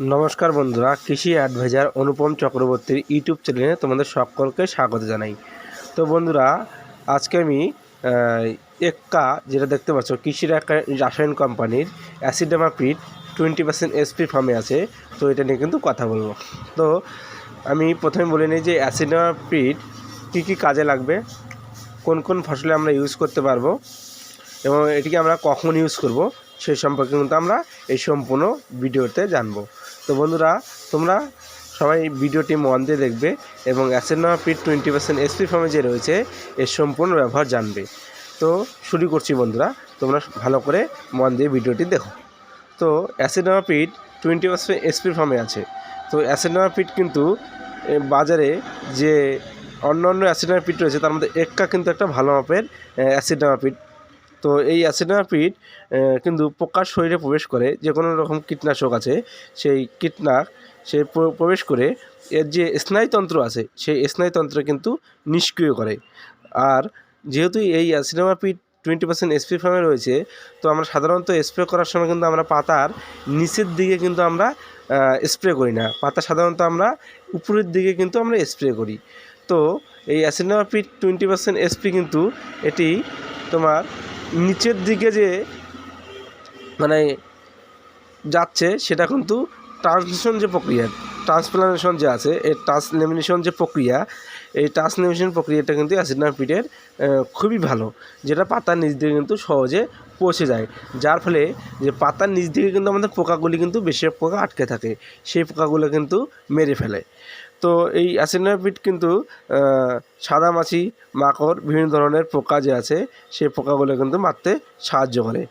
নমস্কার বন্ধুরা, কৃষি অ্যাডভাইজার অনুপম চক্রবর্তীর ইউটিউব চ্যানেলে তোমাদের সকলকে স্বাগত জানাই। তো বন্ধুরা, আজকে আমি এক্কা যেটা দেখতে পাচ্ছ কৃষির একটা রাসায়ন কোম্পানির অ্যাসিডামাপিড টোয়েন্টি পার্সেন্ট এসপি ফার্মে আছে, তো এটা নিয়ে কিন্তু কথা বলব। তো আমি প্রথমে বলে নিই যে অ্যাসিডামাপিড কী কী কাজে লাগবে, কোন কোন ফসলে আমরা ইউজ করতে পারব, এবং এটিকে আমরা কখন ইউজ করব সেই সম্পর্কে কিন্তু আমরা এই সম্পূর্ণ ভিডিওতে জানব। তো বন্ধুরা, তোমরা সবাই ভিডিওটি মন দিয়ে দেখবে এবং অ্যাসেনোয়া পিট টোয়েন্টি পার্সেন্ট এসপি ফর্মে যে রয়েছে, এর সম্পূর্ণ ব্যবহার জানবে। তো শুরু করছি বন্ধুরা, তোমরা ভালো করে মন দিয়ে ভিডিওটি দেখো। তো অ্যাসিডোমা পিট টোয়েন্টি পার্সেন্ট এসপি ফর্মে আছে। তো অ্যাসিডোমা পিট কিন্তু বাজারে যে অন্য অন্য অ্যাসিডোমা পিট রয়েছে, তার মধ্যে এক্কা কিন্তু একটা ভালো মাপের অ্যাসিডোমা পিট তো এই অ্যাসিডোমাপিড কিন্তু পোকার শরীরে প্রবেশ করে যে কোনো রকম কীটনাশক আছে, সেই কীটনাক সে প্রবেশ করে, এর যে স্নায়ুতন্ত্র আছে, সেই স্নায়ুতন্ত্র কিন্তু নিষ্ক্রিয় করে। আর যেহেতু এই অ্যাসিডোমাপিড টোয়েন্টি পার্সেন্ট স্প্রে ফার্মে রয়েছে, তো আমরা সাধারণত স্প্রে করার সময় কিন্তু আমরা পাতার নিচের দিকে কিন্তু আমরা স্প্রে করি না। পাতা সাধারণত আমরা উপরের দিকে কিন্তু আমরা স্প্রে করি। তো এই অ্যাসিডোমাপিড টোয়েন্টি পার্সেন্ট স্প্রে কিন্তু এটি তোমার নিচের দিকে যে মানে যাচ্ছে, সেটা কিন্তু ট্রান্সমিশন যে প্রক্রিয়া, ট্রান্সপ্লানেশন যে আছে, এই ট্রান্সলেমিনেশন যে প্রক্রিয়া, এই ট্রান্সলেমিনেশন প্রক্রিয়াটা কিন্তু অ্যাসিডনাপিডের খুবই ভালো, যেটা পাতার নিচ দিকে কিন্তু সহজে পৌঁছে যায়। যার ফলে যে পাতার নিচ দিকে কিন্তু আমাদের পোকাগুলি কিন্তু বেশি পোকা আটকে থাকে, সেই পোকাগুলো কিন্তু মেরে ফেলে। তো এই অ্যাসিডনাপিড কিন্তু আহ, সাদামাছি মাকড় বিভিন্ন ধরনের পোকা যে আছে সেই পোকাগুলো কিন্তু মারতে সাহায্য করে।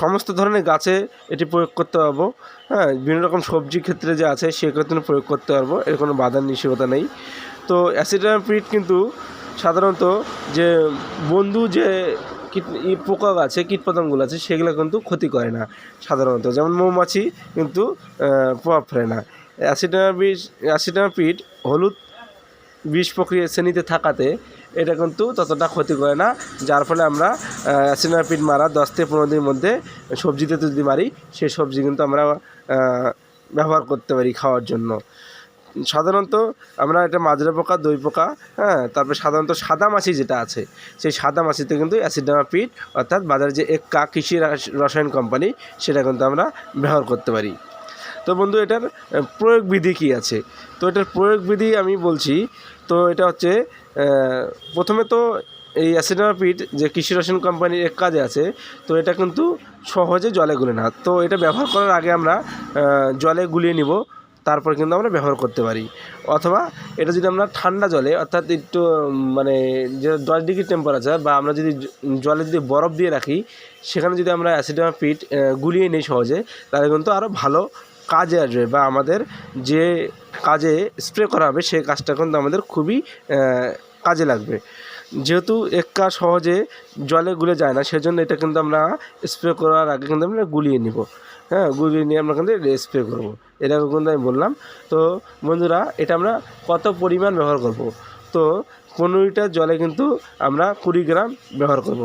সমস্ত ধরনের গাছে এটি প্রয়োগ করতে পারব হ্যাঁ বিভিন্ন রকম সবজি ক্ষেত্রে যে আছে সেক্ষেত্রে প্রয়োগ করতে পারব এর কোনো বাধার নিষেধতা নেই। তো অ্যাসিডামাপিড কিন্তু সাধারণত যে বন্ধু যে কীট পোকা আছে কীটপতঙ্গগুলো আছে সেগুলো কিন্তু ক্ষতি করে না সাধারণত। যেমন মৌমাছি কিন্তু প্রভাব ফেলে না। অ্যাসিডামাপিড অ্যাসিডামাপিড হলুদ বিষ প্রক্রিয়া শ্রেণীতে থাকাতে এটা কিন্তু ততটা ক্ষতি করে না, যার ফলে আমরা অ্যাসিনাপিড মারা দশ থেকে পনেরো দিনের মধ্যে সবজিতে যদি মারি, সেই সবজি কিন্তু আমরা ব্যবহার করতে পারি খাওয়ার জন্য। সাধারণত আমরা এটা মাজরা পোকা, দই পোকা হ্যাঁ তারপরে সাধারণত সাদা মাছি যেটা আছে, সেই সাদা মাছিতে কিন্তু অ্যাসিডামাপিড অর্থাৎ বাজারে যে এক্কা কৃষি রাস- রসায়ন কোম্পানি, সেটা কিন্তু আমরা ব্যবহার করতে পারি। তো বন্ধু, এটার প্রয়োগ বিধি কী আছে? তো এটার প্রয়োগ বিধি আমি বলছি, তো এটা হচ্ছে প্রথমে তো এই অ্যাসিডামাপিড যে কৃষি রসায়ন কোম্পানির এক কাজে আছে, তো এটা কিন্তু সহজে জলে গুলে না। তো এটা ব্যবহার করার আগে আমরা জলে গুলিয়ে নিব, তারপর কিন্তু আমরা ব্যবহার করতে পারি। অথবা এটা যদি আমরা ঠান্ডা জলে, অর্থাৎ একটু মানে যে দশ ডিগ্রি টেম্পারেচার বা আমরা যদি জলে যদি বরফ দিয়ে রাখি, সেখানে যদি আমরা অ্যাসিডামাপিড গুলিয়ে নিই সহজে, তাহলে কিন্তু আরও ভালো কাজে আসবে বা আমাদের যে কাজে স্প্রে করা হবে সেই কাজটা কিন্তু আমাদের খুবই কাজে লাগবে। যেহেতু এক্কা সহজে জলে গুলে যায় না, সেজন্য এটা কিন্তু আমরা স্প্রে করার আগে কিন্তু আমরা গুলিয়ে নিব। হ্যাঁ গুলিয়ে নিয়ে আমরা কিন্তু স্প্রে করব। এটা কিন্তু আমি বললাম। তো বন্ধুরা, এটা আমরা কত পরিমাণ ব্যবহার করব? তো পনেরো লিটার জলে কিন্তু আমরা কুড়ি গ্রাম ব্যবহার করব।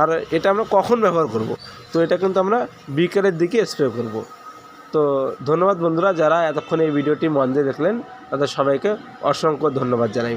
আর এটা আমরা কখন ব্যবহার করব? তো এটা কিন্তু আমরা বিকেলের দিকে স্প্রে করব। তো ধন্যবাদ বন্ধুরা যারা এতক্ষণ এই ভিডিওটি মন দিয়ে দেখলেন, তাদের সবাইকে অসংখ্য ধন্যবাদ জানাই।